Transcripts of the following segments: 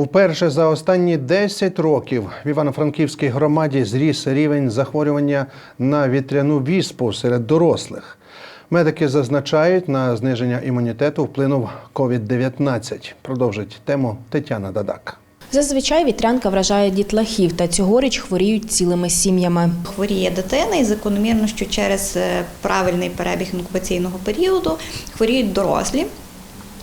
Уперше за останні 10 років в Івано-Франківській громаді зріс рівень захворювання на вітряну віспу серед дорослих. Медики зазначають, на зниження імунітету вплинув COVID-19. Продовжить тему Тетяна Дадак. Зазвичай вітрянка вражає дітлахів, та цьогоріч хворіють цілими сім'ями. Хворіє дитина і закономірно, що через е, правильний перебіг інкубаційного періоду хворіють дорослі.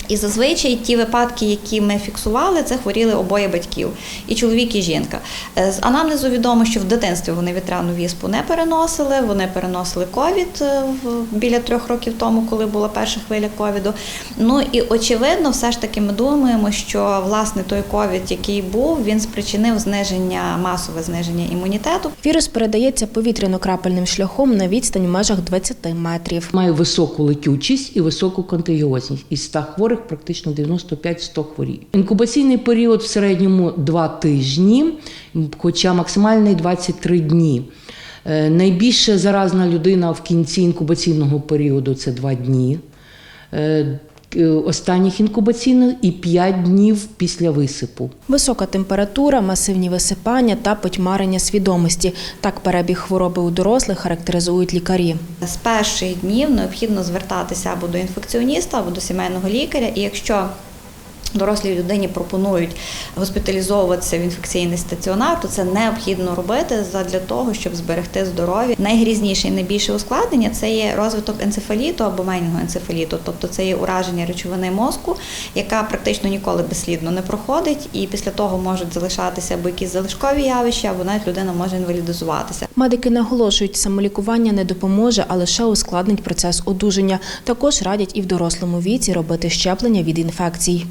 І зазвичай ті випадки, які ми фіксували, це хворіли обоє батьків, і чоловік, і жінка. Е, З анамнезу відомо, що в дитинстві вони вітряну віспу не переносили, вони переносили ковід е, в- біля трьох років тому, коли була перша хвиля ковіду. Ну і очевидно, все ж таки ми думаємо, що власне той ковід, який був, він спричинив зниження, масове зниження імунітету. Вірус передається повітряно-крапельним шляхом на відстань в межах 20 метрів. Має високу летючість і високу контагіозність. Із 100 хворих практично 95-100 хворів. Інкубаційний період в середньому 2 тижні, хоча максимальний 23 дні. Е, Найбільше заразна людина в кінці інкубаційного періоду це 2 дні. Е, Останніх інкубаційних і 5 днів після висипу. Висока температура, масивні висипання та потьмарення свідомості. Так перебіг хвороби у дорослих характеризують лікарі. З перших днів необхідно звертатися або до інфекціоніста, або до сімейного лікаря. І якщо дорослій людині пропонують госпіталізовуватися в інфекційний стаціонар, то це необхідно робити для того, щоб зберегти здоров'я. Найгрізніше і найбільше ускладнення це є розвиток енцефаліту або менінгоенцефаліту, тобто це є ураження речовини мозку, яка практично ніколи безслідно не проходить, і після того можуть залишатися або якісь залишкові явища, або навіть людина може інвалідизуватися. Медики наголошують, самолікування не допоможе, а лише ускладнить процес одужання. Також радять і в дорослому віці робити щеплення від інфекцій.